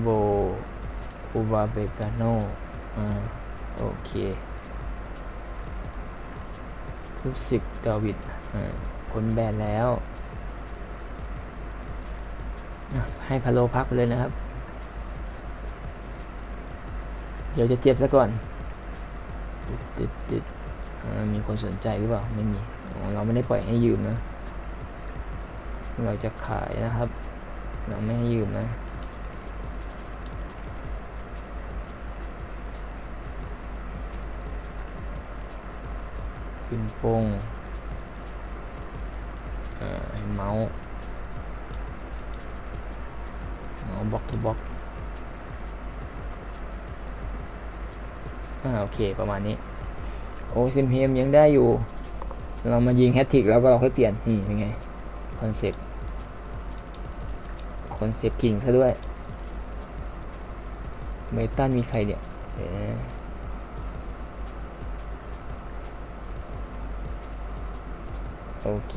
โบอูบาเบกาโนอ่าโอเคทุสิกดาวิดอ่าคนแบนแล้ว ให้พาโลพักไปเลยนะครับ เดี๋ยวจะเจ็บซะก่อนติดติดติดอ่ามีคนสนใจหรือเปล่า ไม่มี เราไม่ได้ปล่อยให้ยืมนะ เราจะขายนะครับ เราไม่ให้ยืมนะ ปิงปงเอ่อเมาส์เมาส์บล็อกทูบล็อกอ่าโอเคประมาณนี้ โอซิมเฮมยังได้อยู่ เรามายิงแฮตทริกแล้วก็เราค่อยเปลี่ยนนี่ยังไงคอนเซปต์คอนเซปต์กิ่งซะด้วยเมตันมีใครเนี่ยเอ๊ะ โอเค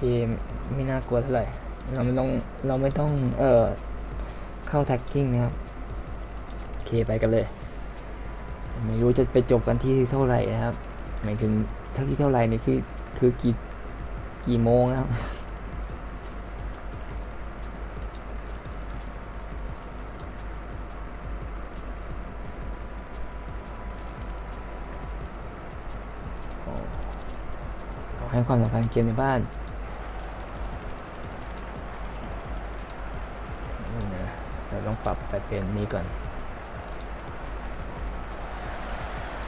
ไม่น่ากลัวเท่าไหร่ เราไม่ต้อง เราไม่ต้อง เอ่อ เข้าแท็กกิ้งนะครับ โอเค ไปกันเลย ไม่รู้จะไปจบกันที่เท่าไหร่นะครับ หมายถึงเท่าที่เท่าไหร่นี่คือ คือกี่ กี่โมงนะครับ ให้ความสำคัญเกมในบ้านเราต้องปรับไปเป็นนี้ก่อน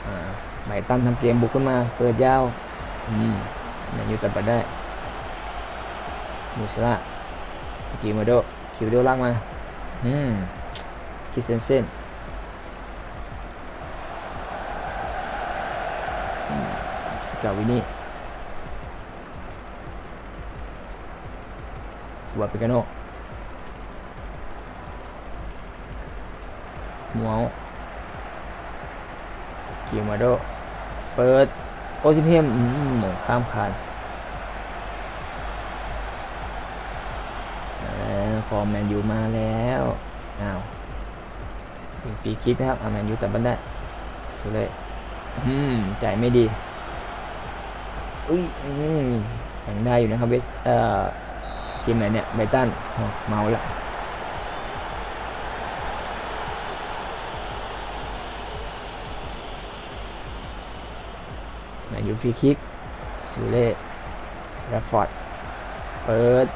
อ่าไมตันทำเกมบุกขึ้นมา เปิดยาวอืมแมนยูตัดบัตรได้มูสละกิโมโดคิวโดลากมา อืม คิดเซนเซนกาวินี่ วาปิกาโนมัวกิมาโด เปิด โอซิเพมอืมหมงข้ามคานฟอร์มแมนยูมาแล้วอ้าวยิงฟรีคิกนะครับอาแมนยูแต่บันได้สุดเลยอืมจ่ายไม่ดี อุ้ยอืมยังได้อยู่นะครับเวสเอ่อ ทีมไหนเนี่ยไบตันเมาละไหนอยู่ฟรีคิกซูเล่แรฟฟอร์ด เปิด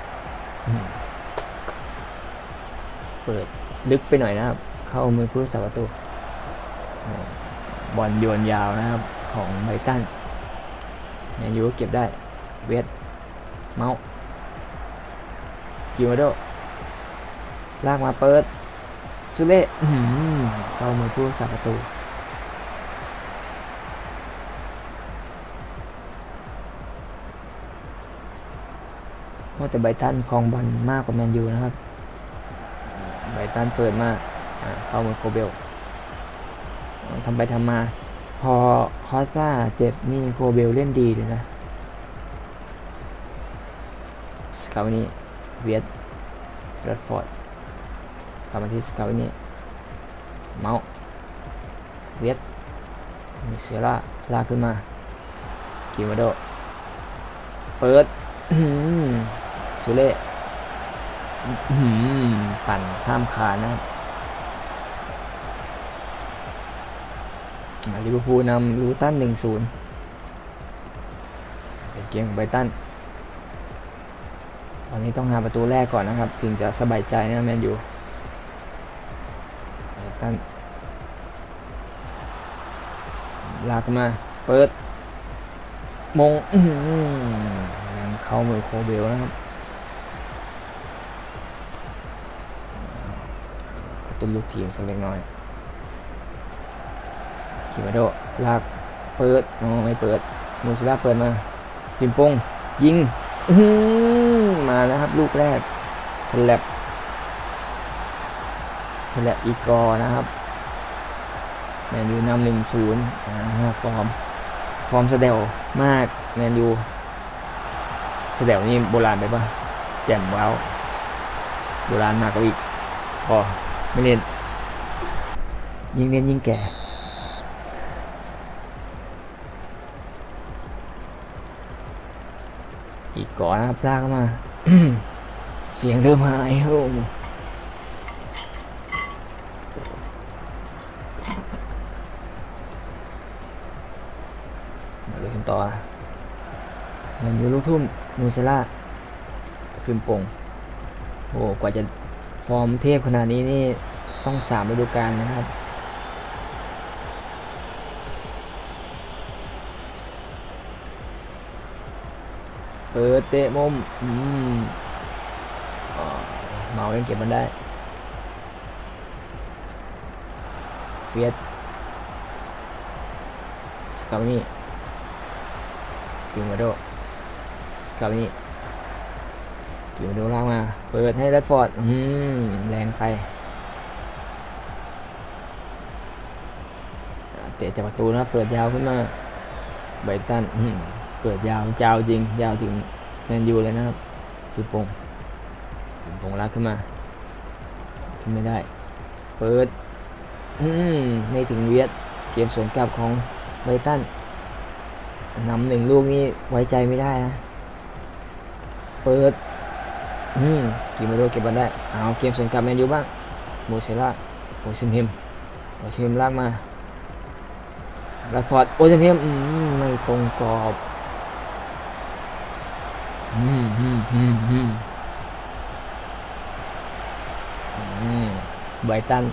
เปิด ลึกไปหน่อยนะครับ เข้ามือผู้รักษาประตูบอลโยนยาวนะครับ ของไบตันเนี่ยยูเก็บได้ เวทเมาส์ กิมาโดลากมาเปิดสุเล่เข้ามือผู้รักษาประตูว่าแต่ไบตันครองบอลมากกว่าแมนยูนะครับ ไบตันเปิดมาอ่าเข้ามือโคเบลทำไปทำมา พอคอสซาเจ็บนี่โคเบลเล่นดีเลยนะสกาวนี่ เวียดแรดฟอร์ดกลับมาที่สกาวนี่เมาส์เวทมิเซล่าลากขึ้นมากิมาโดเปิดสุเล่ปั่นข้ามคานนะลิเวอร์พูลนำลูตันหนึ่งศูนย์เป็นเกมของไบตัน ตอนนี้ต้องหาประตูแรกก่อนนะครับถึงจะสบายใจนะแมนยูตันลากมาเปิด มงยังเข้ามือโคเบลนะครับกระตุ้นลูกทีมสักเล็กน้อยคิมาโดลากเปิดอ๋อไม่เปิดมูซิล่าเปิดมาปิมปงยิง อื มาแล้วครับ ลูกแรกฉลับฉลับอีกอร์นะครับแมนยูนำหนึ่งศูนย์ฟอร์ม ฟอร์มแสดวมากแมนยูแสดวนี่โบราณไปปะแจ่มว้าวโบราณมากกว่าอีกพอไม่เล่น ยิงเน้นยิงแก่ อีกก่อนนะครับลากเข้ามา เสียงเริ่มหายครับผมมาเลยกันต่อนะมันอยู่ลูกทุ่มมูเซล่าฟิมปงโอ้กว่าจะฟอร์มเทพขนาดนี้นี่ต้องสามฤดูกาลนะครับ เปิดเตะมุมอืมอ่าเมายังเก็บมันได้เวียดสกามิกิวมาโดสกามิกิวมาโดล่างมา เปิดให้แรดฟอร์ดอืมแรงไปเตะจากประตูนะเปิดยาวขึ้นมาไบตันอืม เปิดยาวยาวจริง ยาวถึงแมนยูเลยนะครับคือปงคือปงลากขึ้นมา ขึ้นไม่ได้ เปิด อืมไม่ถึงเวียด เกมสวนกลับของไบตันนำหนึ่งลูกนี้ไว้ใจไม่ได้นะ เปิด อืมกิมาโดเก็บบอลได้ เอาเกมสวนกลับแมนยูบ้าง โมเซล่าโอซิมเฮมโอซิมเฮมลากมาแรดฟอร์ดโอเซมเฮมอืมไม่ตรงกรอบ อืมอืมอืมอืมไบรตัน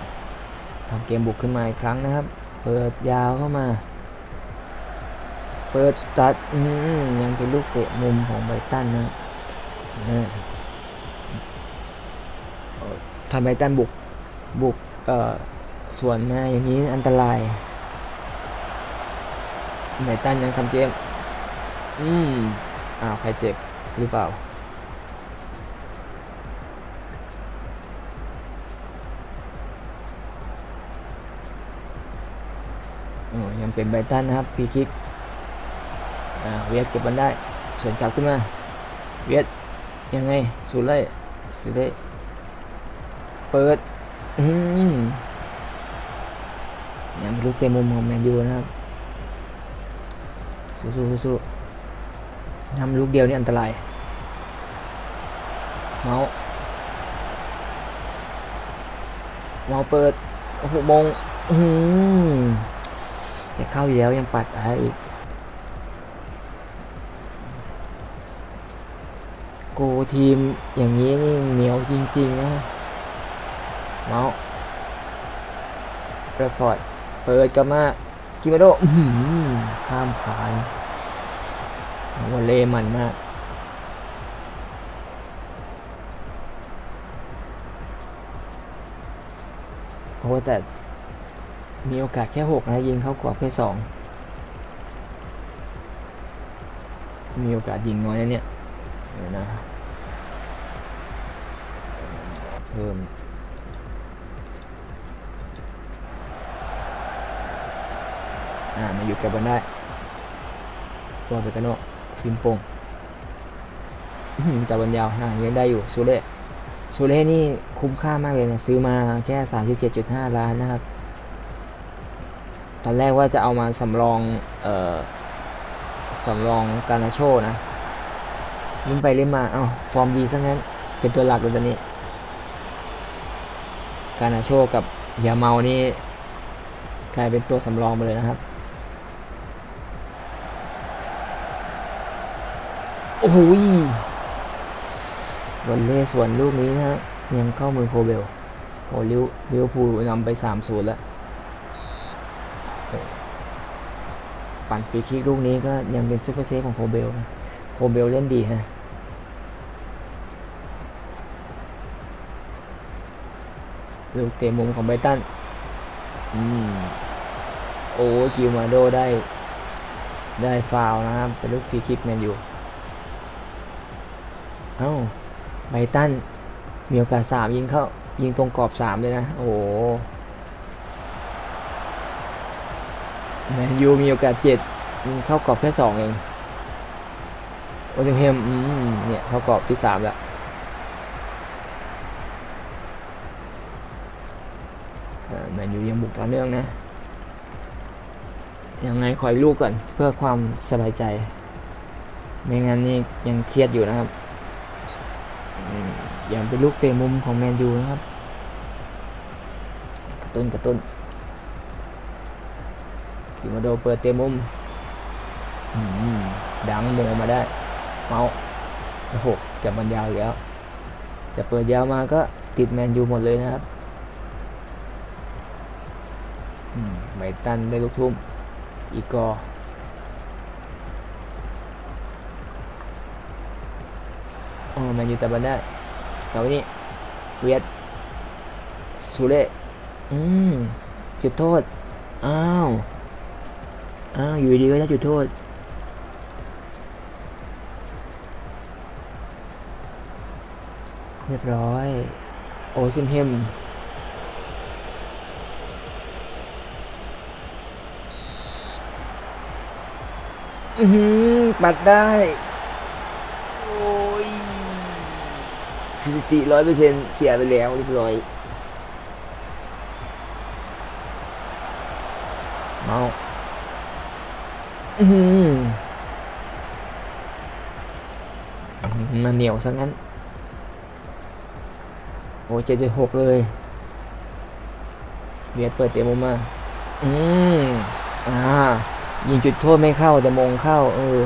ทำเกมบุกขึ้นมาอีกครั้งนะครับ เปิดยาวเข้ามา เปิดตัดยังเป็นลูกเตะมุมของไบรตันนะอ่าเอ่อถ้าไบรตันบุกบุกเอ่อส่วนมาอย่างนี้อันตรายไบรตันยังทำเกม อืมอ้าวใครเจ็บ หรือเปล่า อืมยังเป็นไบตันนะครับฟรีคิกอ่าเวียดเก็บบอลได้สวนกลับขึ้นมา เวียดยังไงสุดเลยสุดเลยเปิด อืมยังเป็นลูกเตะมุมของแมนยูนะครับสู้ๆสู้ๆทำลูกเดียวนี่อันตราย เมาส์เมาเปิดโอ้โมงอืมจะเข้าอยู่แล้วยังปัดอะไรอีกโกทีมอย่างนี้นี่เหนียวจริง ๆ นะเมาส์เรคคอร์ดเปิดกลับมากิมาโดข้ามขานวอลเล่มันมาก โอ้แต่มีโอกาสแค่หกนะยิงเข้ากรอบแค่สองมีโอกาสยิงน้อยนะเนี่ยเดี๋ยวนะเพิ่มอ่ามาอยู่กับกันได้ตัวเบกาโนฟิมปงอื้อหือแต่บอลยาวอ่ายังได้อยู่ซูเล่ ซูเล่นี่คุ้มค่ามากเลยนะซื้อมาแค่ 37.5 ล้านนะครับ ตอนแรกว่าจะเอามาสำรอง เอ่อสำรองการาโชนะลิ้นไปลิ้นมา เอ้า ฟอร์มดีซะงั้น เป็นตัวหลักเลยตอนนี้ การาโชกับยาเมานี่กลายเป็นตัวสำรองไปเลยนะครับ โอ้โห วันเล่ส่วนลูกนี้นะฮะยังเข้ามือโคเบลโอ้ลิวลิวพูนำไปสามศูนย์แล้วปั่นฟรีคิกลูกนี้ก็ยังเป็นซุปเปอร์เซฟของโคเบลนะโคเบลเล่นดีฮะลูกเตะมุมของไบตันอืมโอ้กิวมาโดได้ ได้ฟาวนะครับเป็นลูกฟรีคิกแมนอยู่เอ้า ไบตันมีโอกาสสามยิงเข้า ยิงตรงกรอบสามเลยนะ โอ้โหแมนยูมีโอกาสเจ็ดเข้ากรอบแค่สองเองโอเซมเฮมอืมเนี่ยเข้ากรอบที่สามแล้วแมนยูยังบุกต่อเนื่องนะ ยังไงคอยลูกก่อนเพื่อความสบายใจ ไม่งั้นนี่ยังเครียดอยู่นะครับ ยังเป็นลูกเตะมุมของแมนยูนะครับ กระตุ้นกระตุ้นกิมาโดเปิดเตะมุมดังโมงมาได้ เมาส์โอ้โหจับบอลยาวแล้วจะเปิดยาวมาก็ติดแมนยูหมดเลยนะครับอืมไบตันได้ลูกทุ่ม อีกอโอ้แมนยูแต่บอลได้ กลับไปนี่เวียดซูเล่อืมจุดโทษ อ้าว อ้าว อยู่ดีๆก็จะจุดโทษ เรียบร้อย โอซิมเฮมอือหือปัดได้ สถิติร้อยเปอร์เซ็นต์เสียไปแล้วเรียบร้อยเมาอืมันเหนียวซะงั้น โอ้เจ็ดจุดหกเลยเบียดเปิดเตะมุมมา อืม อ่า ยิงจุดโทษไม่เข้าแต่มงเข้า เออ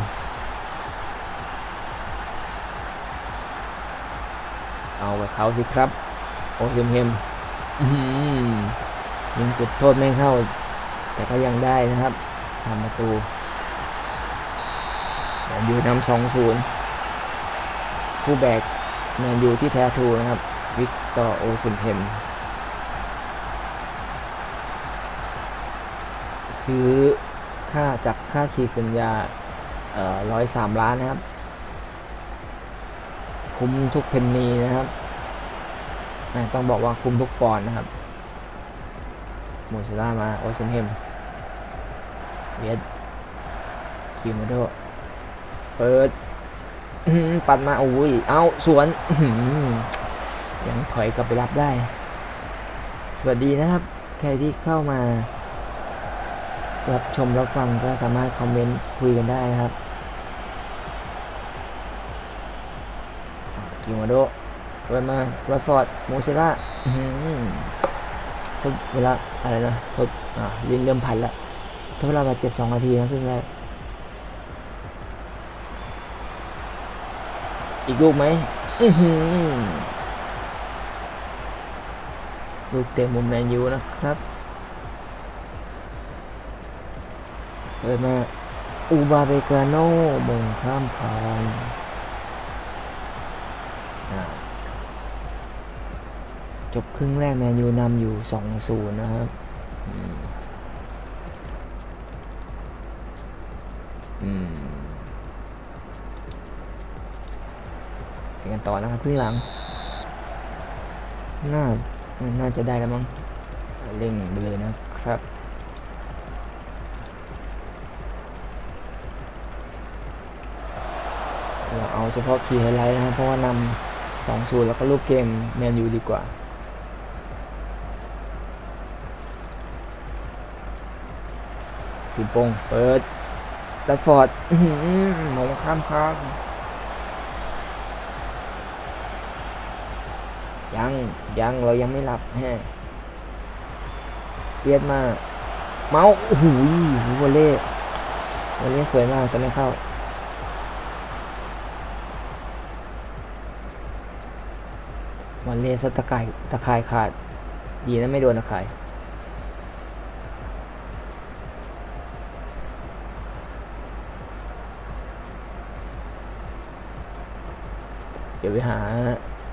เขาสิครับ โอ้เฮมเฮมยิงจุดโทษไม่เข้า แต่ก็ยังได้นะครับทำประตูแมนยูนำสองศูนย์ผู้แบกแมนยูที่แท้ทูนะครับ วิกตอร์โอซิมเพมซื้อค่าจากค่าฉีกสัญญาเอ่อร้อยสามล้านนะครับ คุ้มทุกเพนนีนะครับ ต้องบอกว่าคุมทุกปอนนะครับโมซิล่ามาโอซิมเพมเวียดคิวมาโดเปิดปัดมาโอ้ยเอาสวนยังถอยกลับไปรับได้ สวัสดีนะครับ ใครที่เข้ามารับชมรับฟังก็สามารถคอมเมนต์คุยกันได้นะครับกิมาโด ปิดมาวัดฟอร์ดโมเซล่าอื้อหือทดเวลาอะไรนะทดอ่าเริ่มเริ่มพันละทดเวลาบาดเจ็บสองนาทีนะครึ่งแรกอีกลูกไหมอือหือลูกเตะมุมแมนยูนะครับเปิดมาอูบาเบกาโน่มงข้ามคานอ่า จบครึ่งแรกแมนยูนำอยู่2-0นย์นะครับอืมอืมกันต่อนะครับครึ่งหลัง น่า น่าจะได้แล้วมั้งเร่งไปเลยนะครับเราเอาเฉพาะคีย์ไฮไลท์นะครับเพราะว่านำสองศูนย์แล้วก็รูปเกมแมนยูดีกว่า สิบปงเปิดตัดฟอร์ดมองข้ามครับยังยังเรายังไม่หลับแฮะเวียดมา เมาส์โอ้โหวอลเล่วอลเล่สวยมากแต่ไม่เข้าวันเลสตะไคร่ตะไคร่ขาด ดีนะไม่โดนตะไคร่ เดี๋ยวไปหา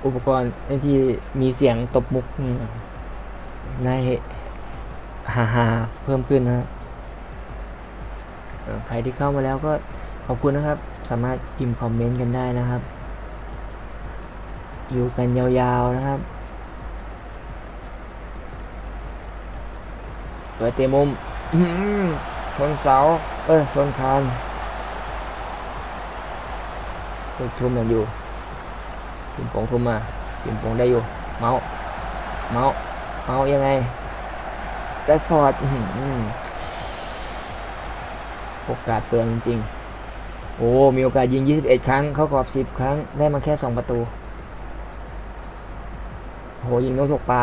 อุปกรณ์ที่มีเสียงตบมุกนี่นายฮาฮาเพิ่มขึ้นนะใครที่เข้ามาแล้วก็ขอบคุณนะครับ สามารถพิมพ์คอมเมนต์กันได้นะครับ อยู่กันยาวๆนะครับเปิดเตะมุมชนเสา เออชนคานลูกทุ่มยังอยู่ ปิมโปงทุ่มมาปิมโปงได้อยู่ เมาส์เมาส์เมาส์ยังไงแรดฟอร์ดอื้อหือโอกาสเปลืองจริงๆ โอ้ มีโอกาสยิง 21 ครั้ง เข้ากรอบ 10 ครั้ง ได้มาแค่ 2 ประตู โห ยิงนกตกปลา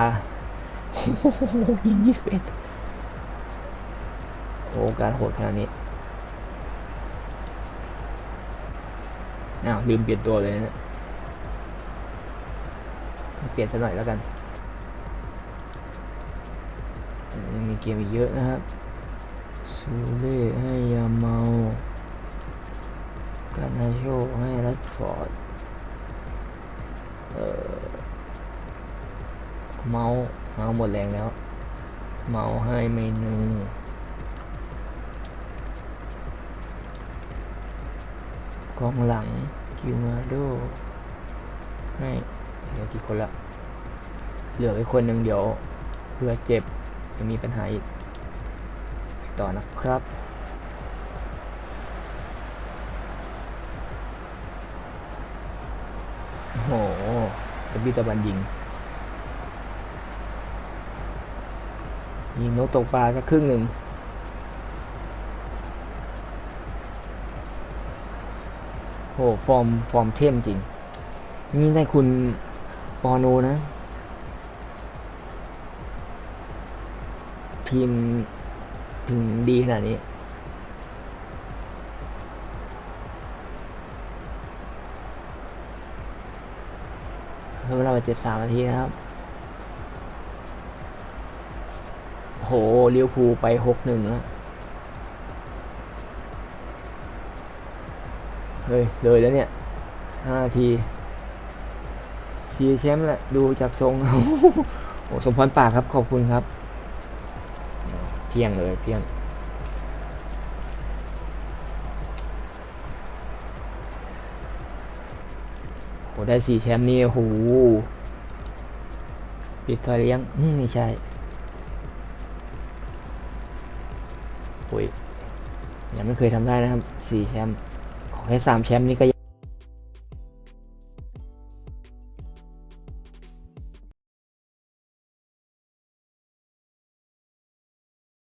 โอ้โหยิง 21 โอ้การโหดขนาดนี้ อ้าว ลืมเปลี่ยนตัวเลยนะ เปลี่ยนสักหน่อยแล้วกันยังมีเกมอีกเยอะนะครับซูเล่ให้ยาเมาการนาโชให้รัดฟอร์ดเอ่อเมาเมาหมดแรงแล้ว เมาให้เมนูกองหลังกิวมาโดให้ เหลือกี่คนละเหลือไว้คนหนึ่งเดี๋ยวเพื่อเจ็บจะมีปัญหาอีก ต่อนะครับโอ้โหตะบีตะบันยิง ยิงนกตกปลาสักครึ่งหนึ่งโหฟอร์ม ฟอร์มเข้มจริง นี่ได้คุณ ปอโนนะ ทีมถึงดีขนาดนี้เพิ่มเวลาเจ็บสามนาทีนะครับ โหเลี้ยวภูไปหกหนึ่งแล้ว เฮ้ย เลยแล้วเนี่ยห้านาที ชีแชมป์แหละดูจากทรงโอ้สมพรปากครับ ขอบคุณครับ เพียงเลยเพียงโหได้สี่แชมป์นี่โอ้โหปิดทอยเลี้ยงอืมไม่ใช่โอ้ยยังไม่เคยทำได้นะครับสี่แชมป์ขอแค่สามแชมป์นี่ก็